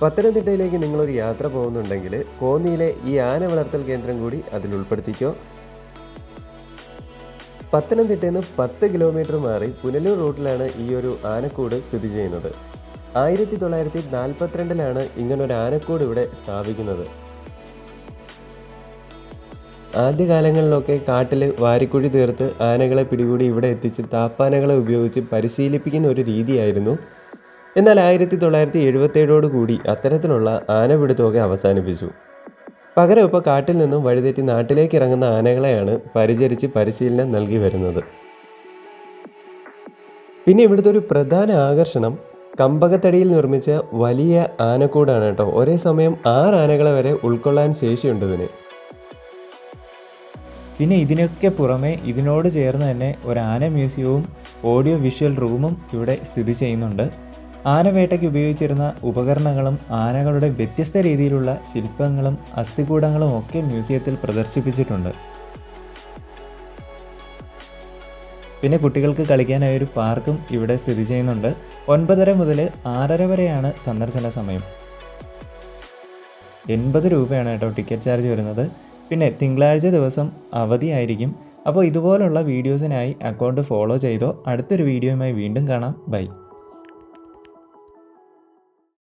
പത്തനംതിട്ടയിലേക്ക് നിങ്ങളൊരു യാത്ര പോകുന്നുണ്ടെങ്കിൽ കോന്നിയിലെ ഈ ആന വളർത്തൽ കേന്ദ്രം കൂടി അതിൽ ഉൾപ്പെടുത്തിക്കോ. പത്തനംതിട്ടയിൽ നിന്ന് പത്ത് കിലോമീറ്റർ മാറി പുനലൂർ റൂട്ടിലാണ് ഈ ഒരു ആനക്കൂട് സ്ഥിതി ചെയ്യുന്നത്. ആയിരത്തി തൊള്ളായിരത്തി നാൽപ്പത്തിരണ്ടിലാണ് ഇങ്ങനൊരു ആനക്കൂട് ഇവിടെ സ്ഥാപിക്കുന്നത്. ആദ്യകാലങ്ങളിലൊക്കെ കാട്ടിൽ വാരിക്കുഴി തീർത്ത് ആനകളെ പിടികൂടി ഇവിടെ എത്തിച്ച് താപ്പാനകളെ ഉപയോഗിച്ച് പരിശീലിപ്പിക്കുന്ന ഒരു രീതിയായിരുന്നു എന്നാൽ ആയിരത്തി തൊള്ളായിരത്തി എഴുപത്തേഴോട് കൂടി അത്തരത്തിലുള്ള ആന ആനപിടുത്തമൊക്കെ അവസാനിപ്പിച്ചു. പകരം ഇപ്പോൾ കാട്ടിൽ നിന്നും വഴിതെറ്റി നാട്ടിലേക്ക് ഇറങ്ങുന്ന ആനകളെയാണ് പരിചരിച്ച് പരിശീലനം നൽകി വരുന്നത്. പിന്നെ ഇവിടുത്തെ ഒരു പ്രധാന ആകർഷണം കമ്പകത്തടിയിൽ നിർമ്മിച്ച വലിയ ആനക്കൂടാണ് കേട്ടോ. ഒരേ സമയം ആറ് ആനകളെ വരെ ഉൾക്കൊള്ളാൻ ശേഷിയുണ്ട് ഇതിന്. പിന്നെ ഇതിനൊക്കെ പുറമെ ഇതിനോട് ചേർന്ന് തന്നെ ഒരു ആന മ്യൂസിയവും ഓഡിയോ വിഷ്വൽ റൂമും ഇവിടെ സ്ഥിതി ചെയ്യുന്നുണ്ട്. ആനവേട്ടയ്ക്ക് ഉപയോഗിച്ചിരുന്ന ഉപകരണങ്ങളും ആനകളുടെ വ്യത്യസ്ത രീതിയിലുള്ള ശില്പങ്ങളും അസ്ഥികൂടങ്ങളും ഒക്കെ മ്യൂസിയത്തിൽ പ്രദർശിപ്പിച്ചിട്ടുണ്ട്. പിന്നെ കുട്ടികൾക്ക് കളിക്കാനായി ഒരു പാർക്കും ഇവിടെ സ്ഥിതി ചെയ്യുന്നുണ്ട്. ഒൻപതര മുതൽ ആറര വരെയാണ് സന്ദർശന സമയം. എൺപത് രൂപയാണ് കേട്ടോ ടിക്കറ്റ് ചാർജ് വരുന്നത്. പിന്നെ തിങ്കളാഴ്ച ദിവസം അവധിയായിരിക്കും അപ്പോൾ ഇതുപോലുള്ള വീഡിയോസിനായി അക്കൗണ്ട് ഫോളോ ചെയ്തോ. അടുത്തൊരു വീഡിയോയുമായി വീണ്ടും കാണാം. ബൈ.